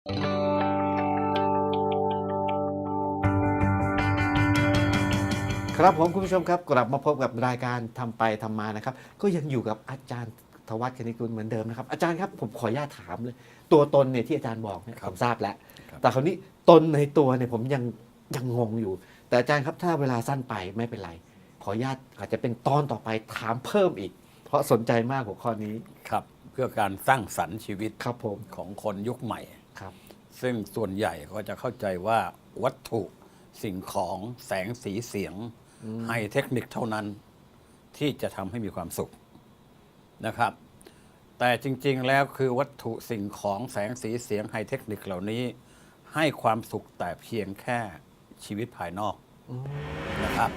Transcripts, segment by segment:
ครับผมคุณผู้ชมครับกลับมาพบกับรายการทำไปทำมานะครับ ก็ยังอยู่กับอาจารย์ธวัฒน์คณิตกุลเหมือนเดิมนะครับอาจารย์ครับผมขออนุญาตถามเลย ตัวตนเนี่ยที่อาจารย์บอกเนี่ยครับผมทราบแล้วครับแต่คราวนี้ตนในตัวเนี่ยผมยังยังงงอยู่ แต่อาจารย์ครับถ้าเวลาสั้นไปไม่เป็นไร ขออนุญาตอาจจะเป็นตอนต่อไปถามเพิ่มอีก เพราะสนใจมากหัวข้อนี้ครับ เพื่อการสร้างสรรค์ชีวิตครับผมของคนยุคใหม่ ครับ ซึ่งส่วนใหญ่ก็จะเข้าใจว่าวัตถุสิ่งของแสงสีเสียงไฮเทคนิคเท่านั้น ที่จะทำให้มีความสุขนะครับ แต่จริง ๆ แล้วคือวัตถุสิ่งของแสงสีเสียงไฮเทคนิคเหล่านี้ ให้ความสุขแต่เพียงแค่ชีวิตภายนอกอืมนะครับ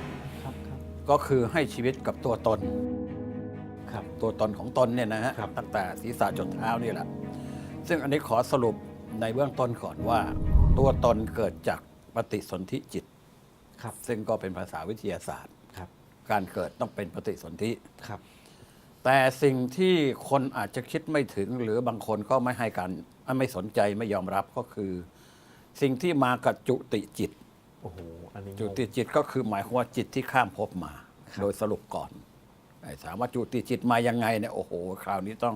ครับครับก็คือให้ชีวิตกับตัวตนครับตัวตนของตนเนี่ยนะฮะครับตั้งแต่ศีรษะจนเท้านี่แหละ ซึ่งอันนี้ขอสรุป ในเบื้องต้นก่อนว่า ตัวตนเกิดจากปฏิสนธิจิต ครับ ซึ่งก็เป็นภาษาวิทยาศาสตร์ ครับ การเกิดต้องเป็นปฏิสนธิ ครับ แต่สิ่งที่คนอาจจะคิดไม่ถึง หรือบางคนก็ไม่ให้การไม่สนใจไม่ยอมรับก็คือ สิ่งที่มากับจุติจิต โอ้โห อันนี้งง จุติจิตก็คือหมายความว่าจิตที่ข้ามภพมา ครับ โดยสรุปก่อนไอ้ถามว่าจุติจิตมายังไงเนี่ยโอ้โห คราวนี้ต้อง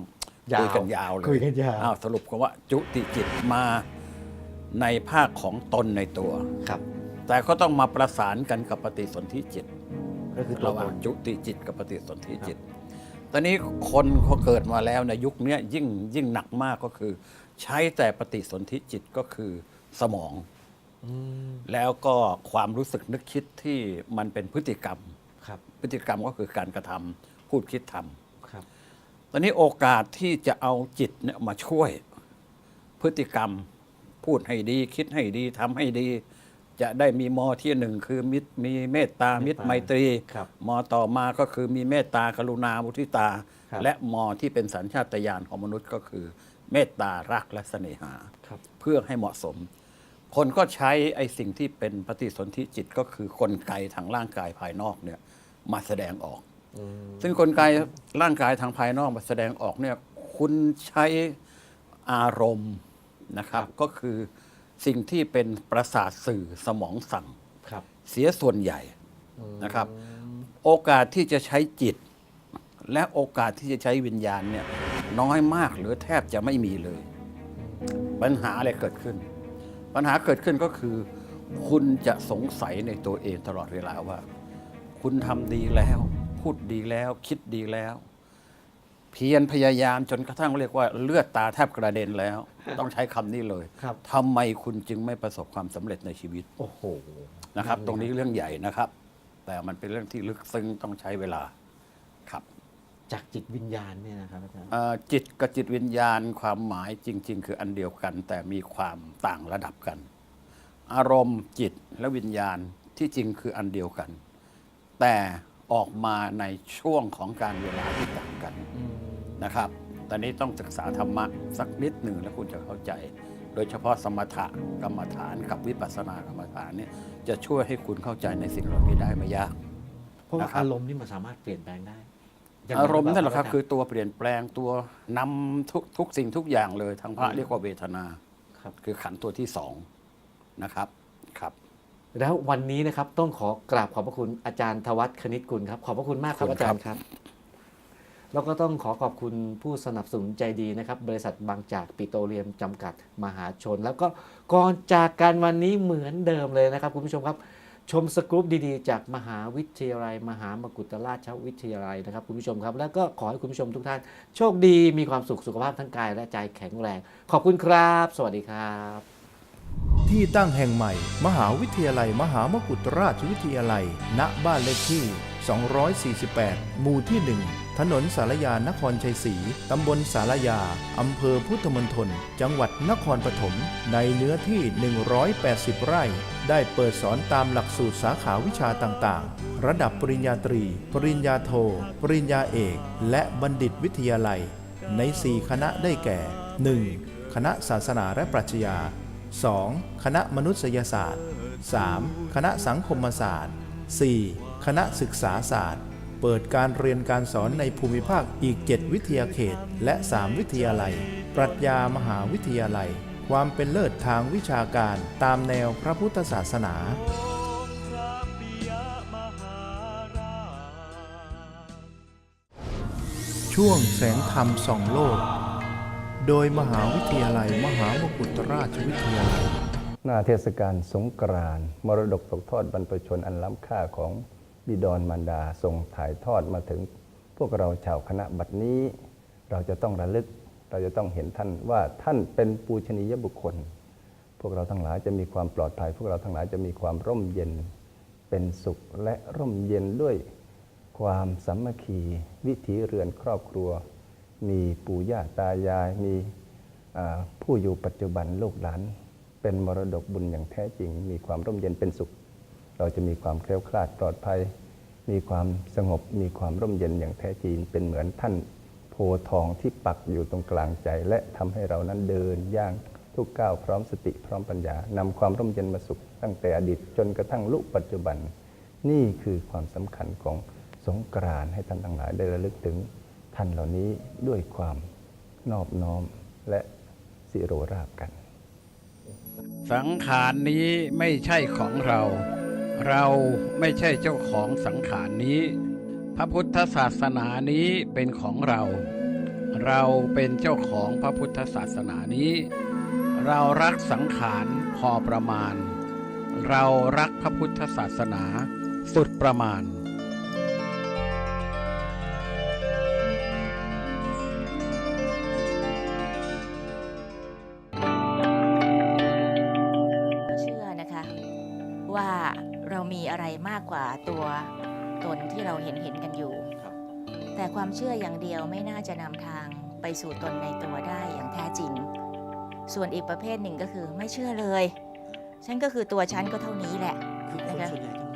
ยาวคุยกันยาวเลยคุยกันยาวอ้าวสรุปกันว่าจุติจิตมาในภาคของตนในตัวครับ แต่ก็ต้องมาประสานกันกับปฏิสนธิจิต ก็คือตัวระหตว่างนจุติจิตกับปฏิสนธิจิต ตอนนี้คนเขาเกิดมาแล้วในยุคเนี้ยยิ่งยิ่งหนักมากก็คือ ใช้แต่ปฏิสนธิจิตก็คือสมอง อืมแล้วก็ความรู้สึกนึกคิดที่มันเป็นพฤติกรรม ครับ พฤติกรรมก็คือการกระทำพูดคิดทำครับ ตอนนี้โอกาสที่จะเอาจิตเนี่ยมาช่วย พฤติกรรม พูดให้ดี คิดให้ดีทำให้ดี จะได้มีมอที่หนึ่งคือมิตรมีเมตตามิตรไมตรี ครับมอต่อมาก็คือมีเมตตากรุณามุทิตา ครับ และมอที่เป็นสัญชาตญาณของมนุษย์ก็คือ เมตตารักและเสน่หา ครับเพื่อให้เหมาะสม คนก็ใช้ไอ้สิ่งที่เป็นปฏิสนธิจิตก็คือกลไกทางร่างกายภายนอกเนี่ยมาแสดงออกอืม ซึ่งกลไกร่างกายทางภายนอกมาแสดงออกเนี่ยคุณใช้อารมณ์นะครับ ก็คือสิ่งที่เป็นประสาทสื่อสมองสั่งครับเสียส่วนใหญ่อืมนะครับ โอกาสที่จะใช้จิต และโอกาสที่จะใช้วิญญาณเนี่ยน้อยมากหรือแทบจะไม่มีเลย ปัญหาอะไรเกิดขึ้น ปัญหาเกิดขึ้นก็คือ คุณจะสงสัยในตัวเองตลอดเวลาว่า คุณทำดีแล้ว พูดดีแล้วคิดดีแล้ว เพียรพยายามจนกระทั่งเรียกว่าเลือดตาแทบกระเด็นแล้ว ต้องใช้คำนี้เลยครับ ทำไมคุณจึงไม่ประสบความสำเร็จในชีวิตโอ้โหนะครับ ตรงนี้เรื่องใหญ่นะครับ แต่มันเป็นเรื่องที่ลึกซึ้งต้องใช้เวลาครับ จากจิตวิญญาณเนี่ยนะครับอาจารย์ เอ่อจิตกับจิตวิญญาณความหมายจริง ๆ คืออันเดียวกัน แต่มีความต่างระดับกัน อารมณ์จิตและวิญญาณที่จริงคืออันเดียวกัน แต่ ออกมาในช่วงของการเวลาที่ต่างกันนะครับ ตอนนี้ต้องศึกษาธรรมะสักนิดหนึ่งแล้วคุณจะเข้าใจ โดยเฉพาะสมถะกรรมฐานกับวิปัสสนากรรมฐานเนี่ยจะช่วยให้คุณเข้าใจในสิ่งเหล่านี้ได้ไม่ยาก เพราะว่านะครับอารมณ์นี่มันสามารถเปลี่ยนแปลงได้ย่งอารมณ์นั่นแหละครับอาจาย์คือตัวเปลี่ยนแปลงตัวนำทุกทุกสิ่งทุกอย่างเลยทางพระอืมเรียกว่าเวทนาครับคือขันธ์ตัวที่สองนะครับครับ แล้ววันนี้นะครับต้องขอกราบขอบพระคุณอาจารย์ธวัฒน์คณิตกุลครับ ขอบพระคุณมากครับขอบคุณอาครัจาบรย์ครับ แล้วก็ต้องขอขอบคุณผู้สนับสนุนใจดีนะครับ บริษัทบางจากปิโตรเลียมจำกัดมหาชน แล้วก็ก่อนจากกันวันนี้เหมือนเดิมเลยนะครับคุณผู้ชมครับ ชมสกู๊ปดีๆ จากมหาวิทยาลัย มหามกุฏราชวิทยาลัยนะครับคุณผู้ชมครับ แล้วก็ขอให้คุณผู้ชมทุกท่าน โชคดีมีความสุขสุขภาพทั้งกายและใจแข็งแรง ขอบคุณครับ สวัสดีครับ ที่ตั้งแห่งใหม่ มหาวิทยาลัย มหามกุฏราชวิทยาลัย ณ บ้านเลขที่ 248 หมู่ที่ 1 ถนนสารยานครชัยศรี ตำบลสารยา อำเภอพุทธมณฑล จังหวัดนครปฐม ในเนื้อที่ 180 ไร่ ได้เปิดสอนตามหลักสูตรสาขาวิชาต่างๆ ระดับปริญญาตรี ปริญญาโท ปริญญาเอก และบัณฑิตวิทยาลัย ใน 4 คณะได้แก่ 1. คณะศาสนาและปรัชญา 2. คณะมนุษยศาสตร์ 3. คณะสังคมศาสตร์ 4. คณะศึกษาศาสตร์ เปิดการเรียนการสอนในภูมิภาคอีก 7 วิทยาเขต และ 3 วิทยาลัย ปรัชญามหาวิทยาลัย ความเป็นเลิศทางวิชาการตามแนวพระพุทธศาสนาช่วงแสงธรรมส่องโลก โดยมหาวิทยาลัยมหามกุฏราชวิทยาลัย หน้าเทศกาลสงกรานต์มรดกตกทอดบรรพชนอันล้ำค่าของบิดรมารดาส่งถ่ายทอดมาถึง พวกเราชาวคณะบัดนี้ เราจะต้องระลึก เราจะต้องเห็นท่านว่าท่านเป็นปูชนียบุคคล พวกเราทั้งหลายจะมีความปลอดภัย พวกเราทั้งหลายจะมีความร่มเย็น เป็นสุขและร่มเย็นด้วยความสามัคคี วิถีเรือนครอบครัว มีปู่ย่าตายาย มีผู้อยู่ปัจจุบันลูกหลาน เป็นมรดกบุญอย่างแท้จริง มีความร่มเย็นเป็นสุข เราจะมีความเคล้วคลาดปลอดภัย มีความสงบ มีความร่มเย็นอย่างแท้จริง เป็นเหมือนท่านโพทองที่ปักอยู่ตรงกลางใจ และทำให้เรานั้นเดินย่างทุกก้าวพร้อมสติพร้อมปัญญานำความร่มเย็นมาสุข ตั้งแต่อดีตจนกระทั่งลุปัจจุบัน นี่คือความสำคัญของสงกรานต์ให้ท่านทั้งหลายได้ระลึกถึง ท่านเหล่านี้ด้วยความนอบน้อมและสิโรราบกัน สังขารนี้ไม่ใช่ของเรา เราไม่ใช่เจ้าของสังขารนี้ พระพุทธศาสนานี้เป็นของเรา เราเป็นเจ้าของพระพุทธศาสนานี้ เรารักสังขารพอประมาณ เรารักพระพุทธศาสนาสุดประมาณ มีอะไรมากกว่าตัวตนที่เราเห็นเห็นกันอยู่ แต่ความเชื่ออย่างเดียวไม่น่าจะนำทางไปสู่ตนในตัวได้อย่างแท้จริง ส่วนอีกประเภทหนึ่งก็คือไม่เชื่อเลย ฉันก็คือตัวฉันก็เท่านี้แหละคือคนนะคะส่วนใหญ่จะ